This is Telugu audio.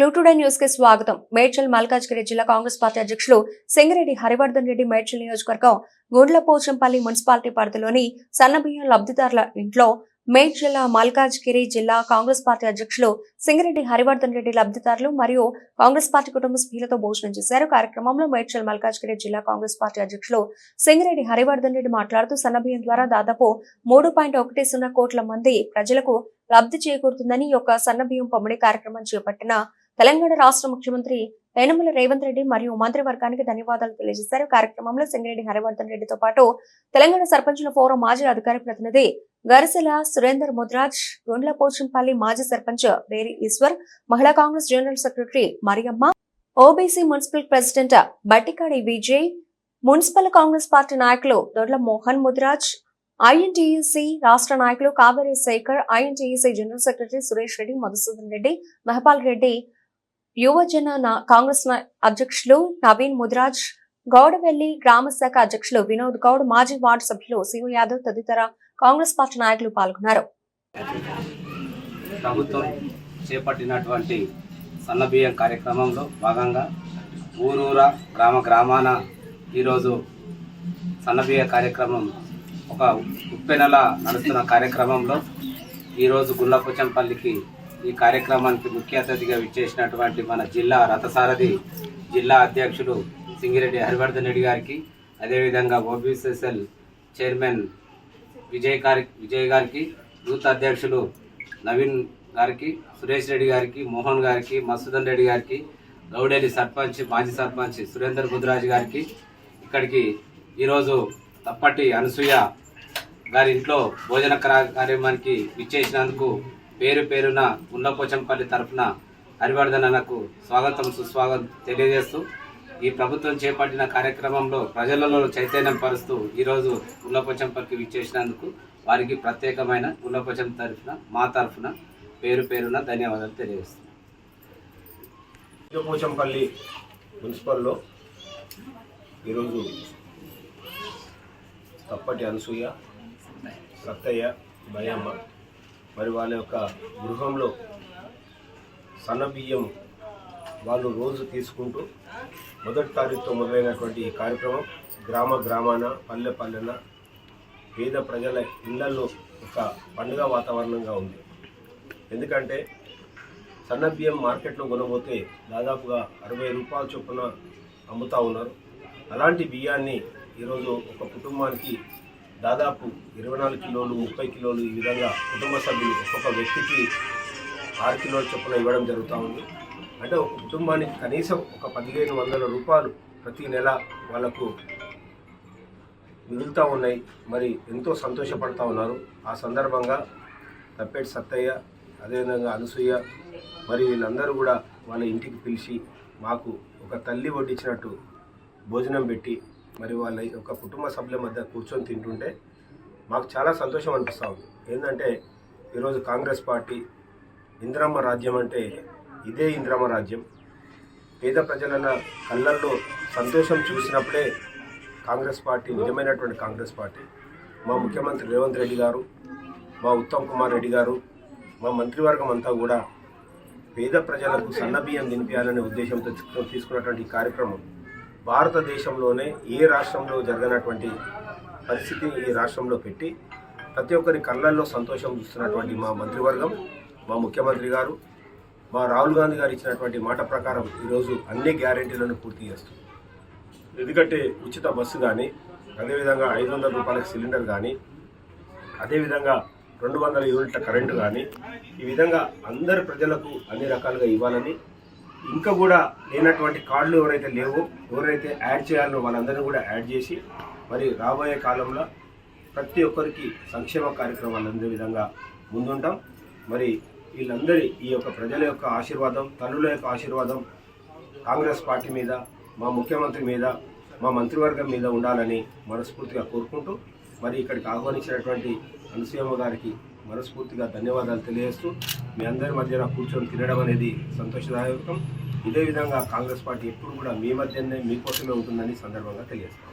క్లూటుడే న్యూస్కి స్వాగతం. మేడ్చల్ మల్కాజ్గిరి జిల్లా కాంగ్రెస్ పార్టీ అధ్యక్షులు సింగిరెడ్డి హరివర్ధన్ రెడ్డి మేడ్చల్ నియోజకవర్గం గుండ్లపోచంపల్లి మున్సిపాలిటీ పరిధిలోని సన్నబియ్యం లబ్ధిదారుల ఇంట్లో మేడ్చల్ మల్కాజ్గిరి జిల్లా కాంగ్రెస్ పార్టీ అధ్యక్షులు సింగిరెడ్డి హరివర్ధన్ రెడ్డి లబ్ధిదారులు మరియు కాంగ్రెస్ పార్టీ కుటుంబ సభ్యులతో భోజనం చేశారు. కార్యక్రమంలో మేడ్చల్ మల్కాజ్గిరి జిల్లా కాంగ్రెస్ పార్టీ అధ్యక్షులు సింగిరెడ్డి హరివర్ధన్ రెడ్డి మాట్లాడుతూ సన్నబియ్యం ద్వారా దాదాపు మూడు పాయింట్ ఒకటి సున్నా కోట్ల మంది ప్రజలకు లబ్ధి చేకూరుతుందని ఒక సన్నబియ్యం పంపిణీ కార్యక్రమం చేపట్టిన తెలంగాణ రాష్ట్ర ముఖ్యమంత్రి యనమల రేవంత్ రెడ్డి మరియు మంత్రివర్గానికి ధన్యవాదాలు తెలియజేశారు. కార్యక్రమంలో సింగిరెడ్డి హరివర్ధన్ రెడ్డితో పాటు తెలంగాణ సర్పంచుల ఫోరం మాజీ అధికార ప్రతినిధి గరిసెల సురేందర్ ముద్రాజ్ గుండ్లపోచంపల్లి మాజీ సర్పంచ్ వేరి ఈశ్వర్ మహిళా Congress general secretary Mariyamma OBC municipal president Battikadi Vijay municipal Congress party నాయకులు దొడ్ల మోహన్ ముద్రాజ్ ఐఎన్టీఈసీ రాష్ట్ర నాయకులు Kaveri Shekar INTUC general secretary Suresh Reddy Madhusudan Reddy Mahipal Reddy యువజన కాంగ్రెస్ అధ్యక్షులు నవీన్ ముదిరాజ్ గౌడవెల్లి గ్రామ శాఖ అధ్యక్షులు వినోద్ గౌడ్ మాజీ వార్డు సభ్యులు శివ యాదవ్ తదితర కాంగ్రెస్ పార్టీ నాయకులు పాల్గొన్నారు. ప్రభుత్వం చేపట్టినటువంటి సన్నబియ్యం కార్యక్రమంలో భాగంగా ఊరూర గ్రామ గ్రామాన ఈరోజు సన్నబియ్య కార్యక్రమం ఒక ఉప్పెనల నడుస్తున్న కార్యక్రమంలో ఈరోజు గుండ్లపుచంపల్లికి ఈ కార్యక్రమానికి ముఖ్య అతిథిగా విచ్చేసినటువంటి మన జిల్లా రథసారథి జిల్లా అధ్యక్షుడు సింగిరెడ్డి హరివర్ధన్ రెడ్డి గారికి అదేవిధంగా ఓబీసీఎస్ఎల్ చైర్మన్ విజయ్ గారి విజయ్ గారికి యూత్ అధ్యక్షులు నవీన్ గారికి సురేష్ రెడ్డి గారికి మోహన్ గారికి మసూదన్ రెడ్డి గారికి గౌడేలి సర్పంచ్ మాజీ సర్పంచ్ సురేందర్ బుద్రాజ్ గారికి ఇక్కడికి ఈరోజు తప్పటి అనసూయ గారి ఇంట్లో భోజన కార్యక్రమానికి విచ్చేసినందుకు పేరు పేరున ఉన్నపోచంపల్లి తరఫున హరివర్ధన్ అన్నకు స్వాగతం సుస్వాగతం తెలియజేస్తూ ఈ ప్రభుత్వం చేపట్టిన కార్యక్రమంలో ప్రజలలో చైతన్యం పరుస్తూ ఈరోజు గుల్లపోచంపల్లికి విచ్చేసినందుకు వారికి ప్రత్యేకమైన గుండపోచం తరఫున మా తరఫున పేరు పేరున ధన్యవాదాలు తెలియజేస్తున్నాంపల్లి మున్సిపల్లో ఈరోజు తప్పటి అనసూయ సత్తయ్య భయమ్మ మరి వాళ్ళ యొక్క గృహంలో సన్న బియ్యం వాళ్ళు రోజు తీసుకుంటూ మొదటి తారీఖుతో మొదలైనటువంటి ఈ కార్యక్రమం గ్రామ గ్రామాన పల్లె పల్లెన పేద ప్రజల ఇళ్ళలో ఒక పండుగ వాతావరణంగా ఉంది. ఎందుకంటే సన్న బియ్యం మార్కెట్లో కొనబోతే దాదాపుగా అరవై రూపాయల చొప్పున అమ్ముతా ఉన్నారు. అలాంటి బియ్యాన్ని ఈరోజు ఒక కుటుంబానికి దాదాపు ఇరవై నాలుగు కిలోలు ముప్పై కిలోలు ఈ విధంగా కుటుంబ సభ్యులు ఒక్కొక్క వ్యక్తికి ఆరు కిలోల చొప్పున ఇవ్వడం జరుగుతూ ఉంది. అంటే ఒక కుటుంబానికి కనీసం ఒక పదిహేను వందల రూపాయలు ప్రతి నెల వాళ్ళకు మిగులుతూ ఉన్నాయి. మరి ఎంతో సంతోషపడుతూ ఉన్నారు. ఆ సందర్భంగా తప్పేటి సత్తయ్య అదేవిధంగా అనసూయ మరి వీళ్ళందరూ కూడా వాళ్ళ ఇంటికి పిలిచి మాకు ఒక తల్లి వడ్డించినట్టు భోజనం పెట్టి మరి వాళ్ళ ఒక కుటుంబ సభ్యుల మధ్య కూర్చొని తింటుంటే మాకు చాలా సంతోషం అనిపిస్తూ ఉంది. ఏంటంటే ఈరోజు కాంగ్రెస్ పార్టీ ఇంద్రమ్మ రాజ్యం అంటే ఇదే ఇంద్రమ్మ రాజ్యం. పేద ప్రజల కళ్ళల్లో సంతోషం చూసినప్పుడే కాంగ్రెస్ పార్టీ నిజమైనటువంటి కాంగ్రెస్ పార్టీ. మా ముఖ్యమంత్రి రేవంత్ రెడ్డి గారు మా ఉత్తమ్ కుమార్ రెడ్డి గారు మా మంత్రివర్గం అంతా కూడా పేద ప్రజలకు సన్నబియ్యం నింపించాలనే ఉద్దేశంతో తీసుకున్నటువంటి ఈ కార్యక్రమం భారతదేశంలోనే ఏ రాష్ట్రంలో జరగనటువంటి పరిస్థితిని ఈ రాష్ట్రంలో పెట్టి ప్రతి ఒక్కరి కళ్ళల్లో సంతోషం చూస్తున్నటువంటి మా మంత్రివర్గం మా ముఖ్యమంత్రి గారు మా రాహుల్ గాంధీ గారు ఇచ్చినటువంటి మాట ప్రకారం ఈరోజు అన్ని గ్యారెంటీలను పూర్తి చేస్తుంది ఎందుకంటే ఉచిత బస్సు కానీ అదేవిధంగా ఐదు వందల రూపాయల సిలిండర్ కానీ అదేవిధంగా రెండు వందల యూనిట్ల కరెంటు కానీ ఈ విధంగా అందరి ప్రజలకు అన్ని రకాలుగా ఇవ్వాలని ఇంకా కూడా లేనటువంటి కార్డులు ఎవరైతే లేవో ఎవరైతే యాడ్ చేయాలో వాళ్ళందరినీ కూడా యాడ్ చేసి మరి రాబోయే కాలంలో ప్రతి ఒక్కరికి సంక్షేమ కార్యక్రమాలు అందే విధంగా ముందుంటాం. మరి వీళ్ళందరి ఈ యొక్క ప్రజల యొక్క ఆశీర్వాదం తల్లుల యొక్క ఆశీర్వాదం కాంగ్రెస్ పార్టీ మీద మా ముఖ్యమంత్రి మీద మా మంత్రివర్గం మీద ఉండాలని మనస్ఫూర్తిగా కోరుకుంటూ మరి ఇక్కడికి ఆహ్వానించినటువంటి అనసూయమ్మ గారికి మనస్ఫూర్తిగా ధన్యవాదాలు తెలియజేస్తూ మీ అందరి మధ్యన కూర్చొని తినడం అనేది సంతోషదాయకం. ఇదే విధంగా కాంగ్రెస్ పార్టీ ఎప్పుడు కూడా మీ మధ్యనే మీకోసమే ఉంటుందని సందర్భంగా తెలియజేస్తాం